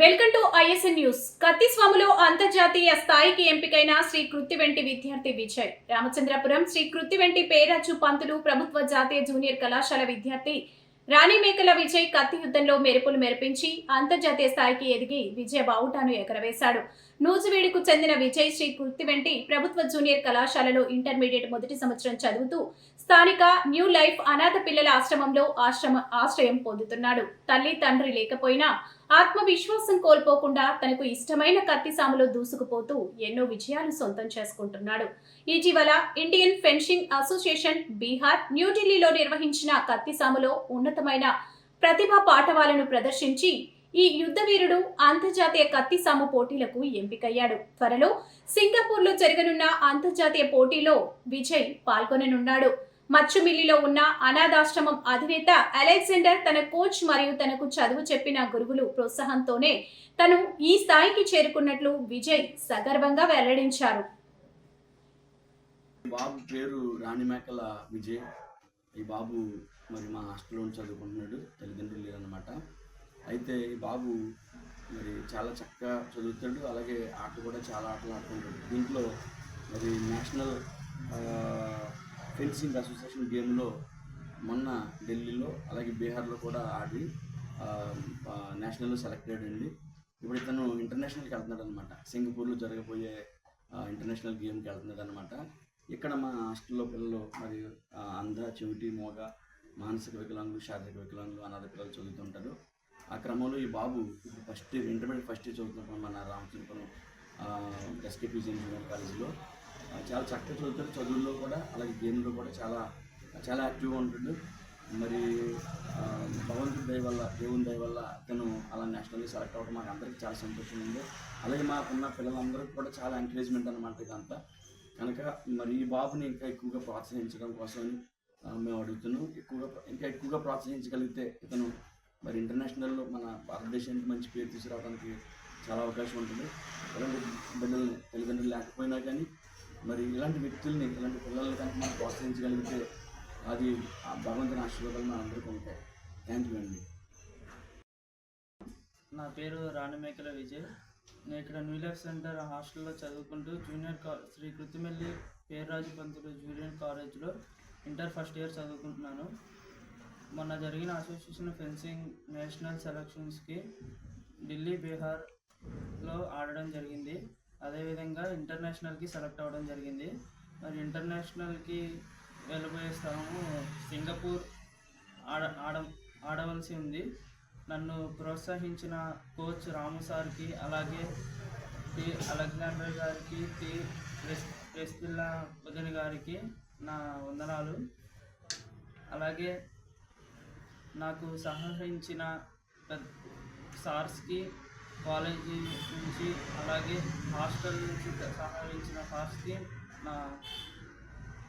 Welcome to ISN news. కత్తిస్వాములో అంతర్జాతీయ స్థాయికి ఎంపికైన శ్రీ కృత్తివెంటి విద్యార్థి విజయ్. రామచంద్రపురం శ్రీ కృత్తివెంటి పేరాచు పంతులు ప్రభుత్వ జాతీయ జూనియర్ కళాశాల విద్యార్థి రాణిమేకల విజయ్ కత్తి యుద్ధంలో మెరుపులు మెరిపించి అంతర్జాతీయ స్థాయికి ఎదిగి విజయ బావుటాను ఎగరవేశాడు. నూజివీడుకు చెందిన విజయశ్రీ శ్రీ వెంటి ప్రభుత్వ జూనియర్ కళాశాలలో ఇంటర్మీడియట్ మొదటి సంవత్సరం చదువుతూ స్థానిక న్యూ లైఫ్ అనాథ పిల్లల ఆశ్రమంలో ఆశ్రమ ఆశ్రయం పొందుతున్నాడు. తల్లి తండ్రి లేకపోయినా ఆత్మవిశ్వాసం కోల్పోకుండా తనకు ఇష్టమైన కత్తి సాములో దూసుకుపోతూ ఎన్నో విజయాలు సొంతం చేసుకుంటున్నాడు. ఇటీవల ఇండియన్ ఫెన్షింగ్ అసోసియేషన్ బీహార్ న్యూఢిల్లీలో నిర్వహించిన కత్తి సాములో ఉన్నతమైన ప్రతిభా పాఠవాలను ప్రదర్శించి ఈ యుద్ధ వీరుడు అంతర్జాతీయ కత్తి సాము పోటీలకు ఎంపికయ్యాడు. త్వరలో సింగపూర్లో జరగనున్న అంతర్జాతీయ పోటీలో విజయ్ పాల్గొననున్నాడు. మచ్చుమిల్లిలో ఉన్న అనాథాశ్రమం అధినేత అలెగ్జాండర్ తన కోచ్ మరియు తనకు చదువు చెప్పిన గురువులు ప్రోత్సాహంతోనే తను ఈ స్థాయికి చేరుకున్నట్లు విజయ్ సగర్వంగా వెల్లడించారు. బాబు పేరు రాణిమేకల విజయ్. ఈ బాబు మరి మా హాస్టల్లో చదువుకుంటున్నాడు. తల్లిదండ్రులు లేరనమాట అయితే ఈ బాబు మరి చాలా చక్కగా చదువుతాడు. అలాగే ఆట కూడా చాలా ఆటలు ఆడుకుంటాడు దీంట్లో మరి నేషనల్ ఫెన్సింగ్ అసోసియేషన్ గేమ్లో మొన్న ఢిల్లీలో అలాగే బీహార్లో కూడా ఆడి నేషనల్లో సెలెక్ట్ అయ్యాడండి. ఇప్పుడు ఇతను ఇంటర్నేషనల్కి వెళ్తున్నాడు అనమాట సింగపూర్లో జరగబోయే ఇంటర్నేషనల్ గేమ్కి వెళ్తున్నాడు అనమాట ఇక్కడ మా హాస్టల్లో పిల్లలు మరి అంధ చెవిటి మోగ మానసిక వికలాంగులు శారీరక వికలాంగులు అనాథ పిల్లలు చదువుతుంటారు. ఆ క్రమంలో ఈ బాబు ఫస్ట్ ఇంటర్మీడియట్ ఫస్ట్ ఇయర్ చదువుతున్నాడు మన రామచంద్రపురం ఎస్కేపీజీ ఇంజనీరింగ్ కాలేజీలో చాలా చక్కగా చదువుతాడు చదువుల్లో కూడా అలాగే గేమ్లో కూడా చాలా చాలా యాక్టివ్గా ఉంటాడు. మరి ఆ, భగవంతుడి దయ వల్ల దేవుని దయ వల్ల అతను అలా నేషనల్గా సెలెక్ట్ అవ్వడం మాకు అందరికీ చాలా సంతోషం ఉంది. అలాగే మాకున్న పిల్లలందరికీ కూడా చాలా ఎంకరేజ్మెంట్ అనమాట ఇదంతా. కనుక మరి ఈ బాబుని ఇంకా ఎక్కువగా ప్రోత్సహించడం కోసం మేము అడుగుతున్నాం. ఎక్కువగా ఇంకా ఎక్కువగా ప్రోత్సహించగలిగితే ఇతను మరి ఇంటర్నేషనల్లో మన భారతదేశానికి మంచి పేరు తీసుకురావడానికి చాలా అవకాశం ఉంటుంది. ఇలాంటి బిడ్డల్ని తల్లిదండ్రులు లేకపోయినా కానీ మరి ఇలాంటి వ్యక్తుల్ని ఇలాంటి పిల్లల్ని కనుక మనం ప్రోత్సహించగలిగితే అది ఆ భగవంతుని ఆశీర్వాదాలు మన అందరికీ ఉంటాయి. థ్యాంక్ యూ అండి. నా పేరు రాణమేకల విజయ్. నేను ఇక్కడ న్యూ లైఫ్ సెంటర్ హాస్టల్లో చదువుకుంటూ జూనియర్ కా శ్రీ కృతిమెల్లి పేర్రాజు పంతులు జూనియర్ కాలేజ్లో ఇంటర్ ఫస్ట్ ఇయర్ చదువుకుంటున్నాను. మొన్న జరిగిన అసోసియేషన్ ఫెన్సింగ్ నేషనల్ సెలక్షన్స్కి ఢిల్లీ బీహార్లో ఆడడం జరిగింది. అదేవిధంగా ఇంటర్నేషనల్కి సెలెక్ట్ అవ్వడం జరిగింది. మరి ఇంటర్నేషనల్కి వెళ్ళబోయే స్థలము సింగపూర్ ఆడ ఆడ ఆడవలసి ఉంది. నన్ను ప్రోత్సహించిన కోచ్ రాము సార్కి అలాగే టి అలెగ్జాండర్ గారికి టి రెస్ పిల్ల వదిన గారికి నా వందనాలు. అలాగే నాకు సహకరించిన సార్స్కి కాలేజీ నుంచి అలాగే హాస్టల్ నుంచి సహకరించిన సార్స్కి నా